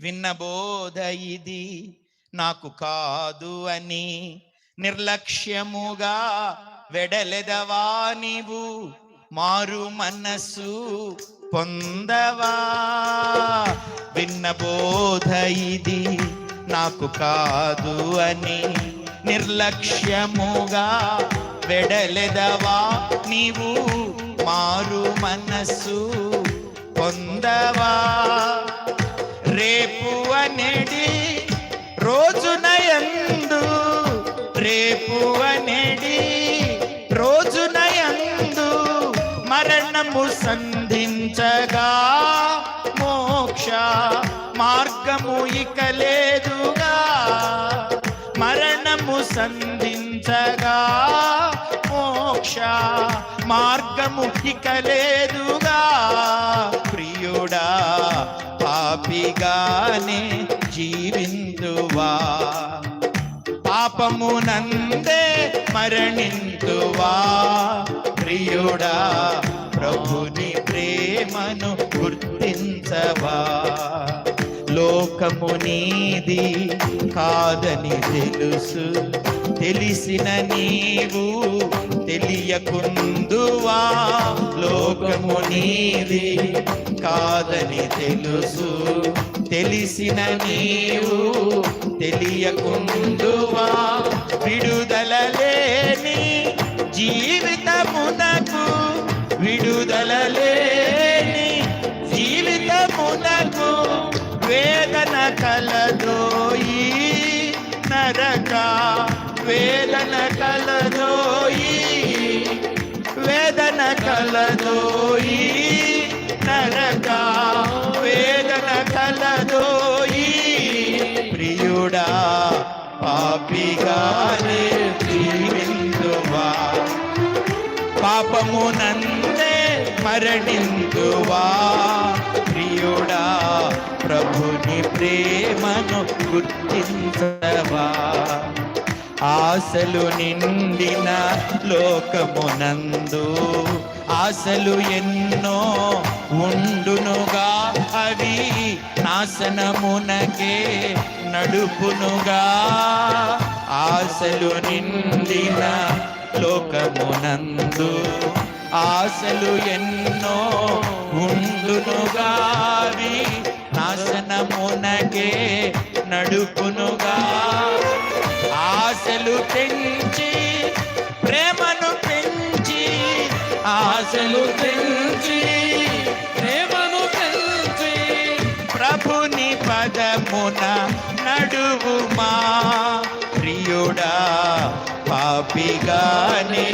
విన్నబోధ ఇది నాకు కాదు అని నిర్లక్ష్యముగా వెడలెదవా నీవు? మారు మనస్సు పొందవా? విన్నబోధ ఇది నాకు కాదు అని నిర్లక్ష్యముగా వెడలెదవా నీవు? మారు మనస్సు పొందవా? రేపు అనేది రోజున ఎందు. రేపు అనేది రోజున ఎందు. మరణము సంధించగా మోక్ష మార్గము ఇక లేదుగా. మరణము సంధించగా మోక్ష మార్గము ఇక లేదుగా. ప్రియుడా పాపిగానే జీవిందువా పాపమునందే మరణింతువా. ప్రియుడా ప్రభుని ప్రేమను గుర్తించవా. లోకము నీది కాదని తెలుసు తెలిసిన నీవు తెలియకుందువా? లోకము నీది కాదని తెలుసు. తెలిసిన నీవు తెలియకుందువా? విడుదల లేని జీవితమునకు విడుదల కలదోయి నరక వేదన కలదోయి ప్రియుడా పాపిగానే జీవిందువా. పాపము నందే మరణిందువా. ప్రియుడా ప్రభుని ప్రేమను గుర్తించవా. ఆశలు నిండిన లోకమునందు ఆశలు ఎన్నో ఉండునుగా అవి నాశనమునకే నడుపునుగా. ఆశలు నిండిన లోకమునందు ఆశలు ఎన్నో ఉండునుగా అవి నాశనమునకే నడుపునుగా. ఆశలు పెంచి ప్రేమను పెంచి ఆశలు పెంచి ప్రేమను పెంచి ప్రభుని పదమున నడువుమా. ప్రియుడా పాపిగానే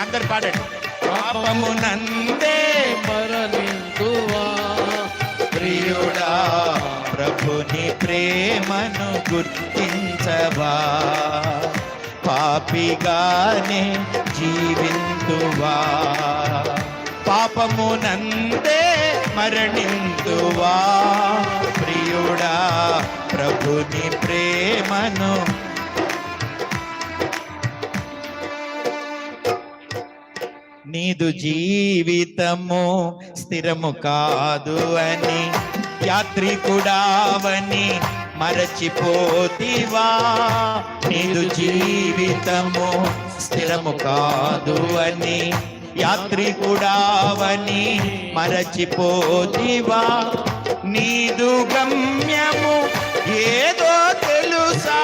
అందరు పాడండి. పాపమునందే మరణిందువా ప్రియుడా ప్రభుని ప్రేమను గుర్తించవా? పాపిగానే జీవింతువా? పాపమునందే మరణింతువా? ప్రియుడా ప్రభుని ప్రేమను నీదు జీవితము స్థిరము కాదు అని యాత్రికుడావని మరచిపోతివా? నీదు జీవితము స్థిరము కాదు అని యాత్రికుడావని మరచిపోతివా? నీదు గమ్యము ఏదో తెలుసా?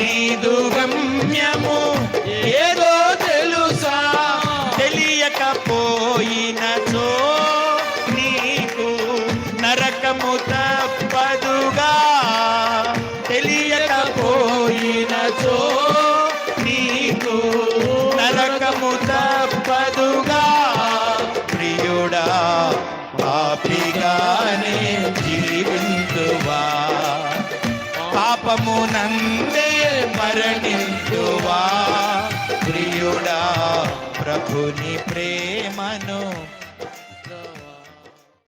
నీదు గమ్యము మరణింతువా